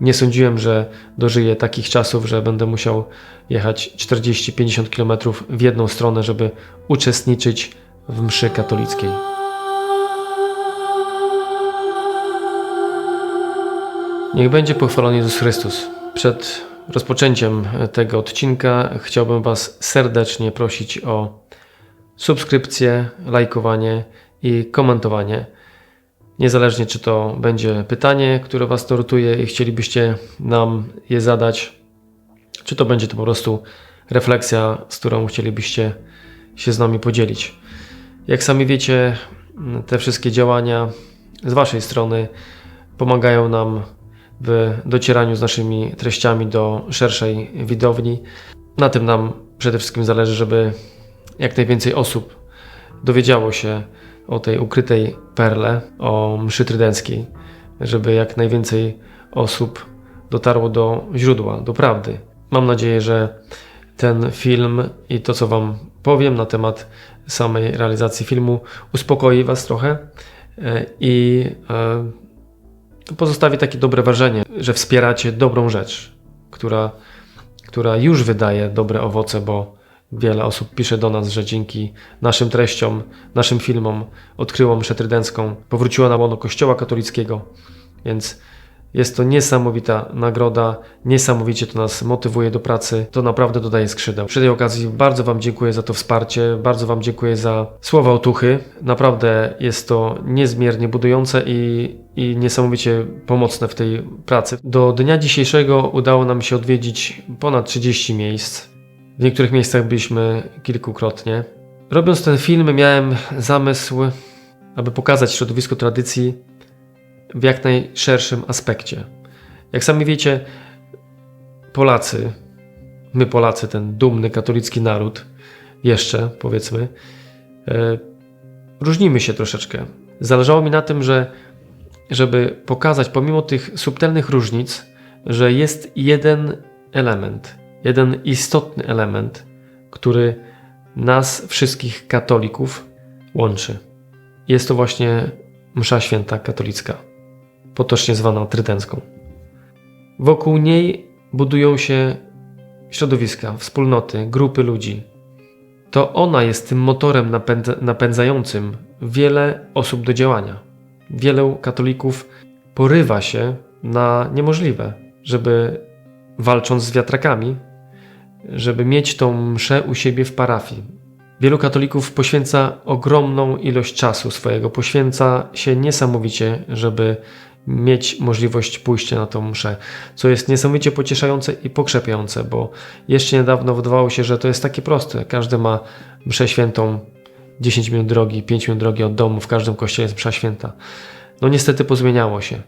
Nie sądziłem, że dożyję takich czasów, że będę musiał jechać 40-50 km w jedną stronę, żeby uczestniczyć w mszy katolickiej. Niech będzie pochwalony Jezus Chrystus. Przed rozpoczęciem tego odcinka chciałbym Was serdecznie prosić o subskrypcję, lajkowanie i komentowanie. Niezależnie czy to będzie pytanie, które Was nurtuje i chcielibyście nam je zadać, czy to będzie to po prostu refleksja, z którą chcielibyście się z nami podzielić. Jak sami wiecie, te wszystkie działania z Waszej strony pomagają nam w docieraniu z naszymi treściami do szerszej widowni. Na tym nam przede wszystkim zależy, żeby jak najwięcej osób dowiedziało się o tej ukrytej perle, o mszy trydenckiej, żeby jak najwięcej osób dotarło do źródła, do prawdy. Mam nadzieję, że ten film i to, co Wam powiem na temat samej realizacji filmu, uspokoi Was trochę e, i e, pozostawi takie dobre wrażenie, że wspieracie dobrą rzecz, która, która już wydaje dobre owoce, bo wiele osób pisze do nas, że dzięki naszym treściom, naszym filmom odkryło mszę trydencką, powróciła na łono Kościoła katolickiego, więc jest to niesamowita nagroda, niesamowicie to nas motywuje do pracy, to naprawdę dodaje skrzydeł. Przy tej okazji bardzo Wam dziękuję za to wsparcie, bardzo Wam dziękuję za słowa otuchy. Naprawdę jest to niezmiernie budujące i, i niesamowicie pomocne w tej pracy. Do dnia dzisiejszego udało nam się odwiedzić ponad 30 miejsc. W niektórych miejscach byliśmy kilkukrotnie. Robiąc ten film, miałem zamysł, aby pokazać środowisko tradycji w jak najszerszym aspekcie. Jak sami wiecie, Polacy, my Polacy, ten dumny katolicki naród, jeszcze powiedzmy, e, różnimy się troszeczkę. Zależało mi na tym, że żeby pokazać, pomimo tych subtelnych różnic, że jest jeden element, jeden istotny element, który nas, wszystkich katolików, łączy. Jest to właśnie Msza Święta Katolicka, potocznie zwana trydencką. Wokół niej budują się środowiska, wspólnoty, grupy ludzi. To ona jest tym motorem napędza napędzającym wiele osób do działania. Wielu katolików porywa się na niemożliwe, żeby walcząc z wiatrakami, żeby mieć tą mszę u siebie w parafii. Wielu katolików poświęca ogromną ilość czasu swojego, poświęca się niesamowicie, żeby mieć możliwość pójścia na tą mszę, co jest niesamowicie pocieszające i pokrzepiające, bo jeszcze niedawno wydawało się, że to jest takie proste. Każdy ma mszę świętą 10 minut drogi, 5 minut drogi od domu, w każdym kościele jest msza święta. No niestety pozmieniało się.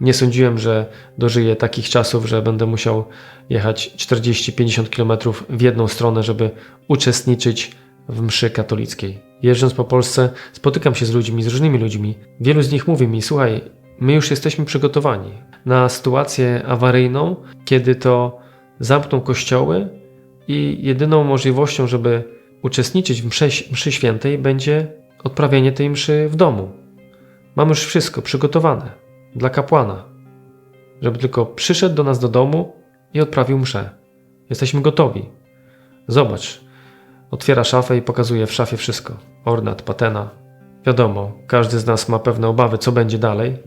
Nie sądziłem, że dożyję takich czasów, że będę musiał jechać 40-50 km w jedną stronę, żeby uczestniczyć w mszy katolickiej. Jeżdżąc po Polsce, spotykam się z ludźmi, z różnymi ludźmi. Wielu z nich mówi mi: Słuchaj, my już jesteśmy przygotowani na sytuację awaryjną, kiedy to zamkną kościoły i jedyną możliwością, żeby uczestniczyć w mszy, mszy świętej, będzie odprawienie tej mszy w domu. Mamy już wszystko przygotowane dla kapłana, żeby tylko przyszedł do nas do domu i odprawił mszę. Jesteśmy gotowi. Zobacz. Otwiera szafę i pokazuje w szafie wszystko. Ornat, patena. Wiadomo, każdy z nas ma pewne obawy, co będzie dalej,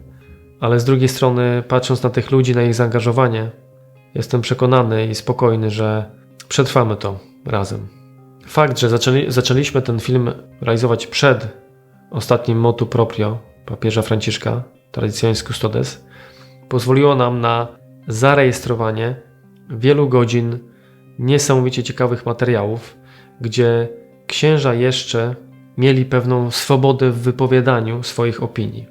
ale z drugiej strony, patrząc na tych ludzi, na ich zaangażowanie, jestem przekonany i spokojny, że przetrwamy to razem. Fakt, że zaczęli, zaczęliśmy ten film realizować przed ostatnim motu proprio papieża Franciszka, Traditionis Custodes, pozwoliło nam na zarejestrowanie wielu godzin niesamowicie ciekawych materiałów, gdzie księża jeszcze mieli pewną swobodę w wypowiadaniu swoich opinii.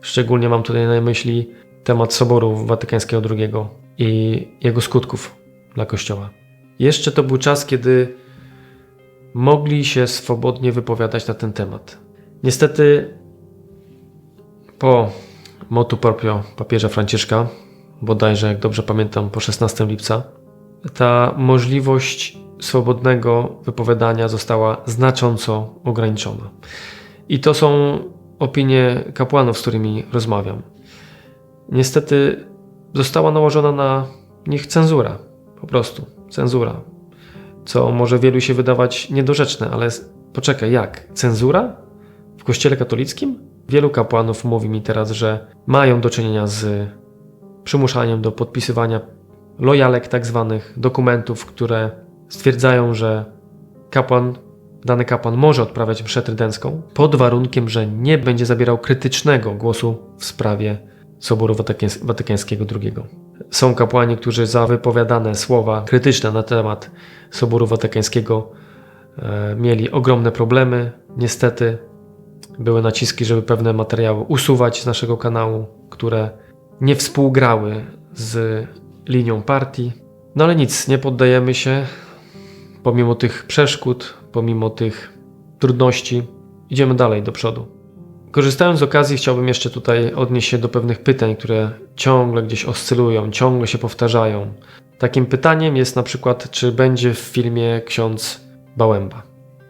Szczególnie mam tutaj na myśli temat Soboru Watykańskiego II i jego skutków dla Kościoła. Jeszcze to był czas, kiedy mogli się swobodnie wypowiadać na ten temat. Niestety po motu proprio papieża Franciszka, bodajże, jak dobrze pamiętam, po 16 lipca, ta możliwość swobodnego wypowiadania została znacząco ograniczona. I to są opinie kapłanów, z którymi rozmawiam. Niestety została nałożona na nich cenzura. Po prostu cenzura. Co może wielu się wydawać niedorzeczne, ale poczekaj, jak? Cenzura? W kościele katolickim? Wielu kapłanów mówi mi teraz, że mają do czynienia z przymuszaniem do podpisywania lojalek, tak zwanych dokumentów, które stwierdzają, że kapłan, dany kapłan może odprawiać mszę trydencką, pod warunkiem, że nie będzie zabierał krytycznego głosu w sprawie Soboru Watykańskiego II. Są kapłani, którzy za wypowiadane słowa krytyczne na temat Soboru Watykańskiego e, mieli ogromne problemy. Niestety były naciski, żeby pewne materiały usuwać z naszego kanału, które nie współgrały z linią partii. No ale nic, nie poddajemy się. Pomimo tych przeszkód, pomimo tych trudności, idziemy dalej do przodu. Korzystając z okazji, chciałbym jeszcze tutaj odnieść się do pewnych pytań, które ciągle gdzieś oscylują, ciągle się powtarzają. Takim pytaniem jest na przykład, czy będzie w filmie ksiądz Bałęba.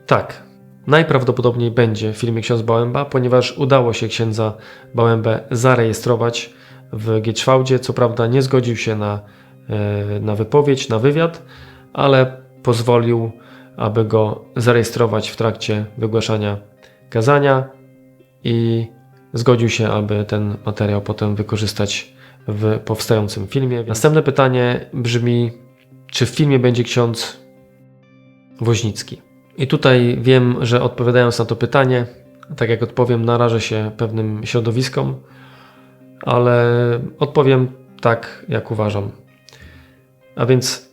Tak, najprawdopodobniej będzie w filmie ksiądz Bałęba, ponieważ udało się księdza Bałębę zarejestrować w Gieczwałdzie. Co prawda nie zgodził się na, e, na wypowiedź, na wywiad, ale pozwolił, aby go zarejestrować w trakcie wygłaszania kazania i zgodził się, aby ten materiał potem wykorzystać w powstającym filmie. Następne pytanie brzmi, czy w filmie będzie ksiądz Woźnicki? I tutaj wiem, że odpowiadając na to pytanie, tak jak odpowiem, narażę się pewnym środowiskom, ale odpowiem tak, jak uważam. A więc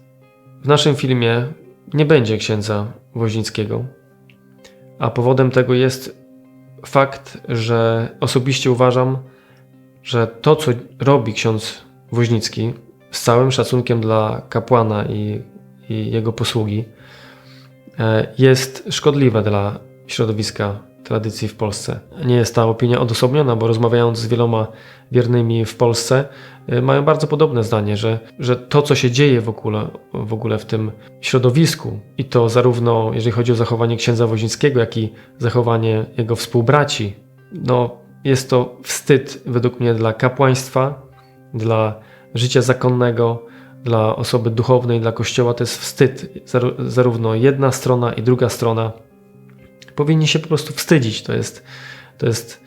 w naszym filmie nie będzie księdza Woźnickiego, a powodem tego jest fakt, że osobiście uważam, że to, co robi ksiądz Woźnicki, z całym szacunkiem dla kapłana i, i jego posługi, jest szkodliwe dla środowiska tradycji w Polsce. Nie jest ta opinia odosobniona, bo rozmawiając z wieloma wiernymi w Polsce, y, mają bardzo podobne zdanie, że, że to, co się dzieje w ogóle, w ogóle w tym środowisku, i to zarówno jeżeli chodzi o zachowanie księdza Woźnickiego, jak i zachowanie jego współbraci, no, jest to wstyd według mnie dla kapłaństwa, dla życia zakonnego, dla osoby duchownej, dla Kościoła. To jest wstyd. Zarówno jedna strona i druga strona powinni się po prostu wstydzić. To jest, to jest,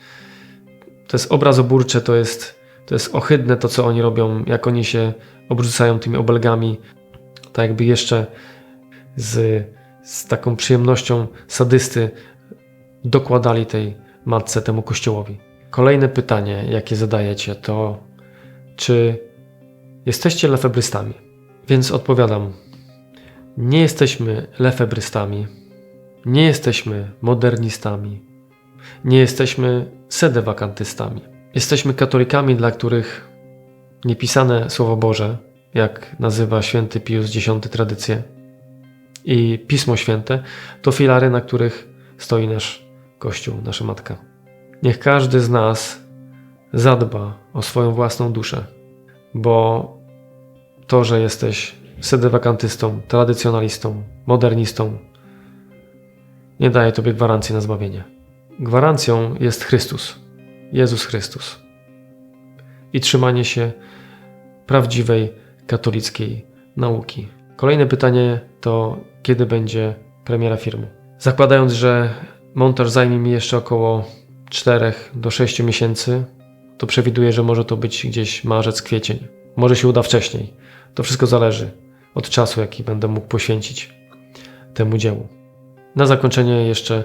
to jest obrazoburcze, to jest, to jest ohydne to, co oni robią, jak oni się obrzucają tymi obelgami, tak jakby jeszcze z, z taką przyjemnością sadysty dokładali tej matce, temu kościołowi. Kolejne pytanie, jakie zadajecie, to czy jesteście lefebrystami? Więc odpowiadam, nie jesteśmy lefebrystami, nie jesteśmy modernistami. Nie jesteśmy sedewakantystami. Jesteśmy katolikami, dla których niepisane Słowo Boże, jak nazywa święty Pius X tradycję, i Pismo Święte to filary, na których stoi nasz Kościół, nasza Matka. Niech każdy z nas zadba o swoją własną duszę, bo to, że jesteś sedewakantystą, tradycjonalistą, modernistą, nie daje Tobie gwarancji na zbawienie. Gwarancją jest Chrystus, Jezus Chrystus i trzymanie się prawdziwej katolickiej nauki. Kolejne pytanie to, kiedy będzie premiera filmu? Zakładając, że montaż zajmie mi jeszcze około 4 do 6 miesięcy, to przewiduję, że może to być gdzieś marzec, kwiecień. Może się uda wcześniej. To wszystko zależy od czasu, jaki będę mógł poświęcić temu dziełu. Na zakończenie jeszcze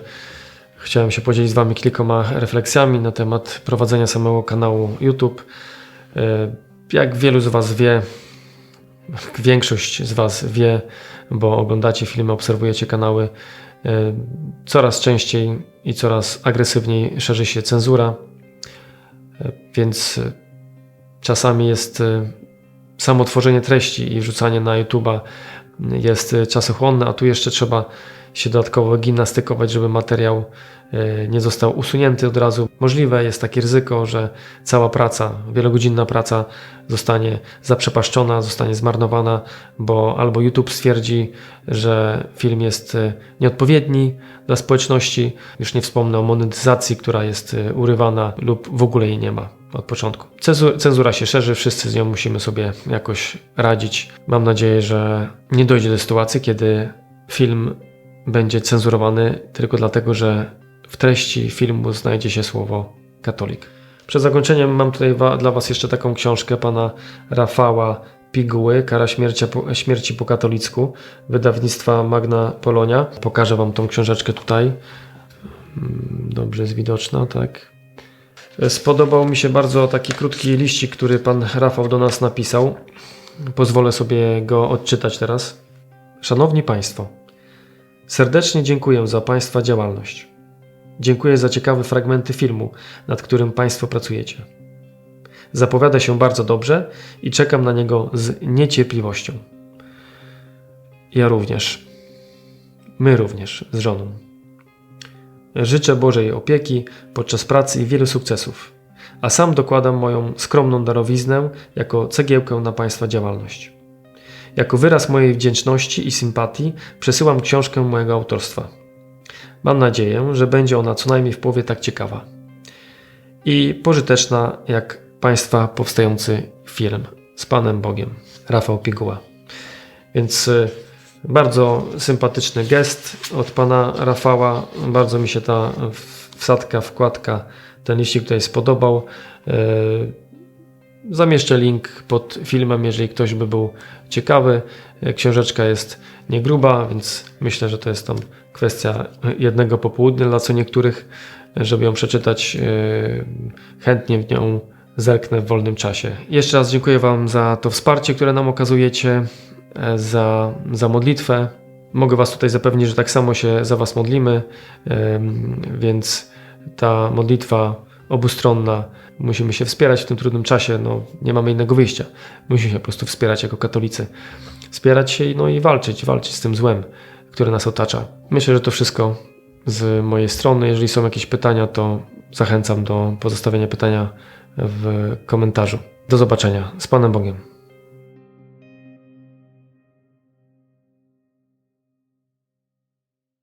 chciałem się podzielić z Wami kilkoma refleksjami na temat prowadzenia samego kanału YouTube. E, jak wielu z Was wie, większość z Was wie, bo oglądacie filmy, obserwujecie kanały, e, coraz częściej i coraz agresywniej szerzy się cenzura, więc czasami jest samo tworzenie treści i wrzucanie na YouTube'a jest czasochłonne, a tu jeszcze trzeba się dodatkowo gimnastykować, żeby materiał e, nie został usunięty od razu. Możliwe jest takie ryzyko, że cała praca, wielogodzinna praca zostanie zaprzepaszczona, zostanie zmarnowana, bo albo YouTube stwierdzi, że film jest e, nieodpowiedni dla społeczności, już nie wspomnę o monetyzacji, która jest e, urywana lub w ogóle jej nie ma. od początku. Cenzu- Cenzura się szerzy, wszyscy z nią musimy sobie jakoś radzić. Mam nadzieję, że nie dojdzie do sytuacji, kiedy film będzie cenzurowany tylko dlatego, że w treści filmu znajdzie się słowo katolik. Przed zakończeniem mam tutaj dla Was jeszcze taką książkę pana Rafała Piguły, Kara śmierci po, śmierci po katolicku, wydawnictwa Magna Polonia. Pokażę Wam tą książeczkę tutaj. Mm, Dobrze jest widoczna, tak. Spodobał mi się bardzo taki krótki liścik, który pan Rafał do nas napisał. Pozwolę sobie go odczytać teraz. Szanowni Państwo, serdecznie dziękuję za Państwa działalność. Dziękuję za ciekawe fragmenty filmu, nad którym Państwo pracujecie. Zapowiada się bardzo dobrze i czekam na niego z niecierpliwością. Ja również. My również z żoną. Życzę Bożej opieki podczas pracy i wielu sukcesów, a sam dokładam moją skromną darowiznę jako cegiełkę na Państwa działalność. Jako wyraz mojej wdzięczności i sympatii przesyłam książkę mojego autorstwa. Mam nadzieję, że będzie ona co najmniej w połowie tak ciekawa i pożyteczna jak Państwa powstający film z Panem Bogiem. Rafał Piguła. Więc y, bardzo sympatyczny gest od Pana Rafała. Bardzo mi się ta wsadka, wkładka, ten liścik tutaj spodobał. Zamieszczę link pod filmem, jeżeli ktoś by był ciekawy. Książeczka jest nie gruba, więc myślę, że to jest tam kwestia jednego popołudnia dla co niektórych, żeby ją przeczytać. y, Chętnie w nią zerknę w wolnym czasie. Jeszcze raz dziękuję Wam za to wsparcie, które nam okazujecie, e, za, za modlitwę. Mogę Was tutaj zapewnić, że tak samo się za Was modlimy, em, więc ta modlitwa obustronna, musimy się wspierać w tym trudnym czasie, no, nie mamy innego wyjścia. Musimy się po prostu wspierać jako katolicy. Wspierać się no i walczyć, walczyć z tym złem, które nas otacza. Myślę, że to wszystko z mojej strony. Jeżeli są jakieś pytania, to zachęcam do pozostawienia pytania w komentarzu. Do zobaczenia. Z Panem Bogiem.